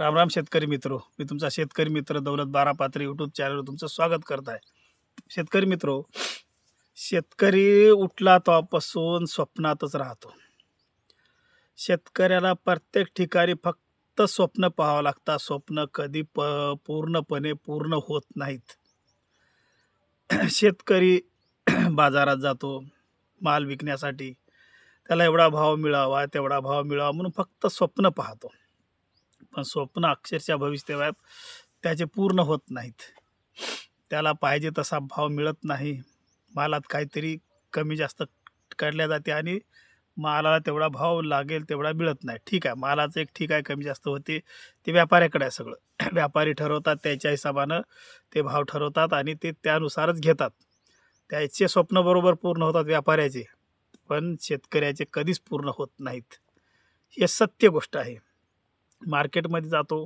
राम राम शेतकरी मित्र. मी तुमचा शेतकरी मित्र दौलत बारा पात्र यूट्यूब चॅनलवर तुमचं स्वागत करत आहे. शेतकरी मित्र शेतकरी उठला तेव्हापासून स्वप्नातच राहतो. शेतकऱ्याला प्रत्येक ठिकाणी फक्त स्वप्न पाहावं लागतात स्वप्न कधी प पूर्णपणे पूर्ण होत नाहीत. शेतकरी बाजारात जातो माल विकण्यासाठी. त्याला एवढा भाव मिळावा तेवढा भाव मिळावा म्हणून फक्त स्वप्न पाहतो. पण स्वप्न अक्षरशः भविष्यवात त्याचे पूर्ण होत नाहीत. त्याला पाहिजे तसा भाव मिळत नाही. मालात काहीतरी कमी जास्त काढल्या जाते आणि मालाला तेवढा भाव लागेल तेवढा मिळत नाही. ठीक आहे मालाचं एक ठीक आहे कमी जास्त होते. ते व्यापाऱ्याकडे आहे सगळं. व्यापारी ठरवतात त्याच्या हिशोबानं ते भाव ठरवतात आणि ते त्यानुसारच घेतात. त्याचे स्वप्न बरोबर पूर्ण होतात व्यापाऱ्याचे पण शेतकऱ्याचे कधीच पूर्ण होत नाहीत. हे सत्य गोष्ट आहे. मार्केटमध्ये जातो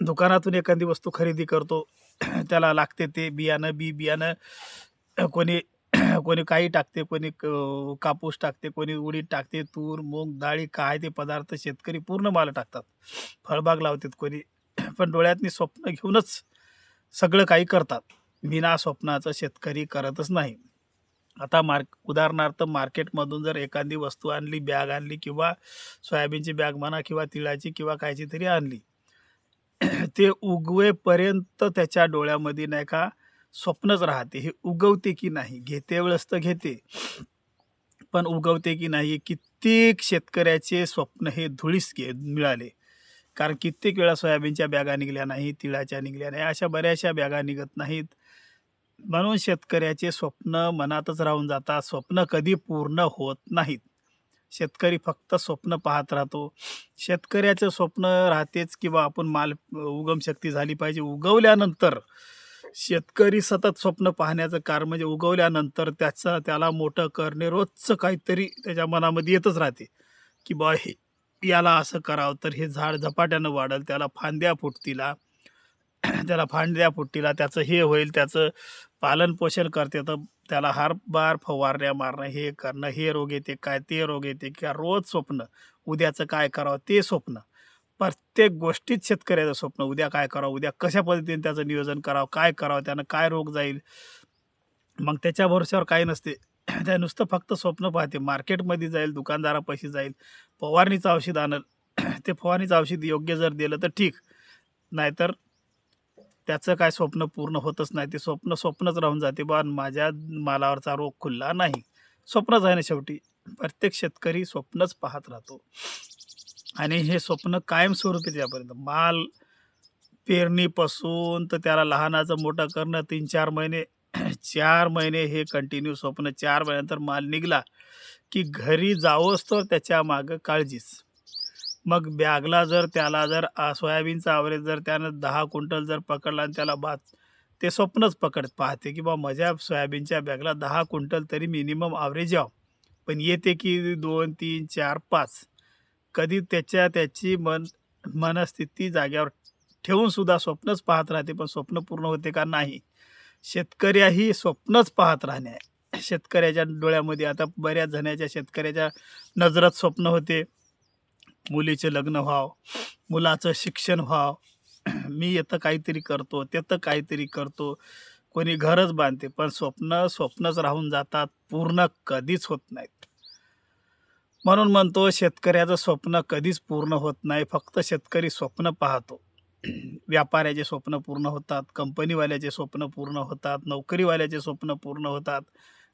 दुकानातून एखादी वस्तू खरेदी करतो त्याला लागते ते बियाणं बी बियाणं कोणी कोणी काही टाकते कोणी क- कापूस टाकते कोणी उडीद टाकते तूर मूग डाळी काय ते पदार्थ शेतकरी पूर्ण माल टाकतात. फळबाग लावतात कोणी पण डोळ्यातनी स्वप्न घेऊनच सगळं काही करतात. बिना स्वप्नाचं शेतकरी करतच नाही. आता मार्क उदाहरणार्थ मार्केटमधून जर एखादी वस्तू आणली बॅग आणली किंवा सोयाबीनची बॅग म्हणा किंवा तिळाची किंवा कायची तरी आणली ते उगवेपर्यंत त्याच्या डोळ्यामध्ये नाही का स्वप्नच राहते. हे उगवते की नाही? घेते वेळेस तर घेते पण उगवते की नाही कित्येक शेतकऱ्याचे स्वप्न हे धुळीस घे मिळाले. कारण कित्येक वेळा सोयाबीनच्या बॅगा निघल्या नाही तिळाच्या निघल्या नाही अशा बऱ्याचशा बॅगा निघत नाहीत. म्हणून शेतकऱ्याचे स्वप्न मनातच राहून जातात. स्वप्न कधी पूर्ण होत नाहीत. शेतकरी फक्त स्वप्न पाहत राहतो. शेतकऱ्याचं स्वप्न राहतेच किंवा आपण माल उगम शक्ती झाली पाहिजे. उगवल्यानंतर शेतकरी सतत स्वप्न पाहण्याचं कारण म्हणजे उगवल्यानंतर त्याचं त्याला मोठं करणे रोजचं काहीतरी त्याच्या मनामध्ये येतच राहते. की बा हे याला असं करावं तर हे झाड झपाट्यानं वाढेल त्याला फांद्या फुटतील त्याला फांद्या फुट्टीला त्याचं हे होईल त्याचं पालनपोषण करते. तर त्याला हार बार फवारण्या मारणं हे करणं हे रोग येते काय ते रोग येते किंवा रोज स्वप्न उद्याचं काय करावं ते स्वप्न. प्रत्येक गोष्टीत शेतकऱ्याचं स्वप्न उद्या काय करावं उद्या कशा पद्धतीने त्याचं नियोजन करावं काय करावं त्यानं काय रोग जाईल? मग त्याच्या भरोश्यावर काही नसते. त्या नुसतं फक्त स्वप्न पाहते. मार्केटमध्ये जाईल दुकानदारापाशी जाईल फवारणीचं औषध आणल. ते फवारणीचं औषध योग्य जर दिलं तर ठीक. नाहीतर त्याचं काय स्वप्न पूर्ण होतच नाही. ते स्वप्न स्वप्नच राहून जाते बा माझ्या मालावरचा रोग खुलला नाही. स्वप्नच आहे ना शेवटी. प्रत्येक शेतकरी स्वप्नच पाहत राहतो. आणि हे स्वप्न कायमस्वरूपी त्यापर्यंत. माल पेरणीपासून तर त्याला लहानाचं मोठं करणं तीन चार महिने चार महिने हे कंटिन्यू स्वप्न. चार महिन्यानंतर माल निघला की घरी जावंच तर त्याच्या मागं काळजीच. मग बॅगला जर त्याला जर सोयाबीनचा आवरेज जर त्यानं दहा क्विंटल जर पकडला आणि त्याला भात ते स्वप्नच पकड पाहते की बा माझ्या सोयाबीनच्या बॅगला दहा क्विंटल तरी मिनिमम आवरेज यावं. पण येते की दोन तीन चार पाच. कधी त्याच्या त्याची मन मनस्थिती जाग्यावर ठेवूनसुद्धा स्वप्नच पाहत राहते पण स्वप्न पूर्ण होते का नाही? शेतकऱ्याही स्वप्नच पाहत राहणे. शेतकऱ्याच्या डोळ्यामध्ये आता बऱ्याच जणाच्या शेतकऱ्याच्या नजरात स्वप्न होते. मुलीचे लग्न व्हावं मुलाचं शिक्षण व्हावं. मी येतं काहीतरी करतो त्यातं काहीतरी करतो. कोणी घरच बांधते पण स्वप्न स्वप्नच राहून जातात पूर्ण कधीच होत नाहीत. म्हणून म्हणतो शेतकऱ्याचं स्वप्न कधीच पूर्ण होत नाही फक्त शेतकरी स्वप्न पाहतो. व्यापाऱ्याचे स्वप्न पूर्ण होतात कंपनीवाल्याचे स्वप्न पूर्ण होतात नोकरीवाल्याचे स्वप्न पूर्ण होतात.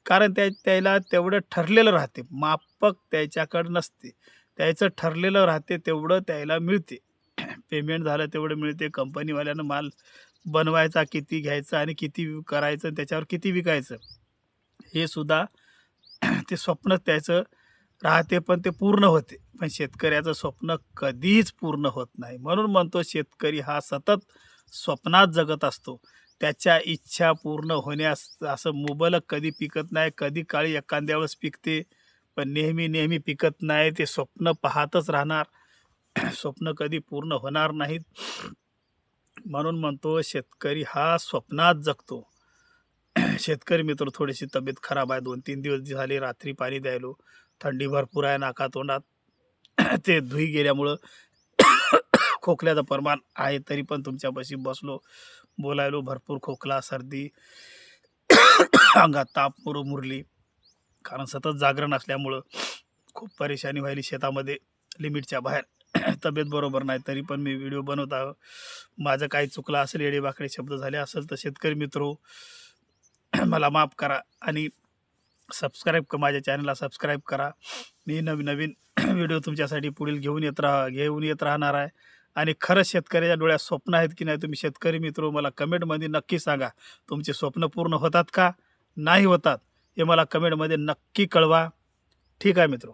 कारण त्या त्याला तेवढं ठरलेलं राहते मापक त्याच्याकडं नसते. त्याचं ठरलेलं राहते तेवढं त्याला मिळते. पेमेंट झालं तेवढं मिळते. कंपनीवाल्यानं माल बनवायचा किती घ्यायचा आणि किती करायचं त्याच्यावर किती विकायचं हे सुद्धा ते स्वप्न त्याचं राहते पण ते पूर्ण होते. पण शेतकऱ्याचं स्वप्न कधीच पूर्ण होत नाही. म्हणून म्हणतो शेतकरी हा सतत स्वप्नात जगत असतो. त्याच्या इच्छा पूर्ण होण्यास असं मुबलक कधी पिकत नाही. कधी काळी एखाद्या वेळेस पिकते. पण नेहमी नेहमी पिकत नाही ते स्वप्न पाहतच राहणार. स्वप्न कधी पूर्ण होणार नाहीत. म्हणून म्हणतो शेतकरी हा स्वप्नात जगतो. शेतकरी मित्र थोडीशी तब्येत खराब आहे. दोन तीन दिवस झाले रात्री पाणी द्यायलो. थंडी भरपूर आहे नाकातोंडात ते धुई गेल्यामुळं खोकल्याचं प्रमाण आहे तरी पण तुमच्यापाशी बसलो. बोलायलो भरपूर खोकला सर्दी. अंगात ताप मुर मुरली कारण सतत जागरण असल्यामुळं खूप परेशानी व्हायली शेतामध्ये लिमिटच्या बाहेर. तब्येत बरोबर नाही तरी पण मी व्हिडिओ बनवत आहो. माझं काही चुकलं असेल येडेबाकडे शब्द झाले असेल तर शेतकरी मित्रो मला माफ करा आणि सबस्क्राईब क माझ्या चॅनलला सबस्क्राईब करा. मी नवीन नवीन व्हिडिओ तुमच्यासाठी पुढील घेऊन येत राहा घेऊन येत राहणार आहे. आणि खरंच शेतकऱ्याच्या डोळ्यात स्वप्न आहेत की नाही तुम्ही शेतकरी मित्र मला कमेंटमध्ये नक्की सांगा. तुमचे स्वप्न पूर्ण होतात का? नाही होतात. हे मला कमेंटमध्ये नक्की कळवा. ठीक आहे मित्रो.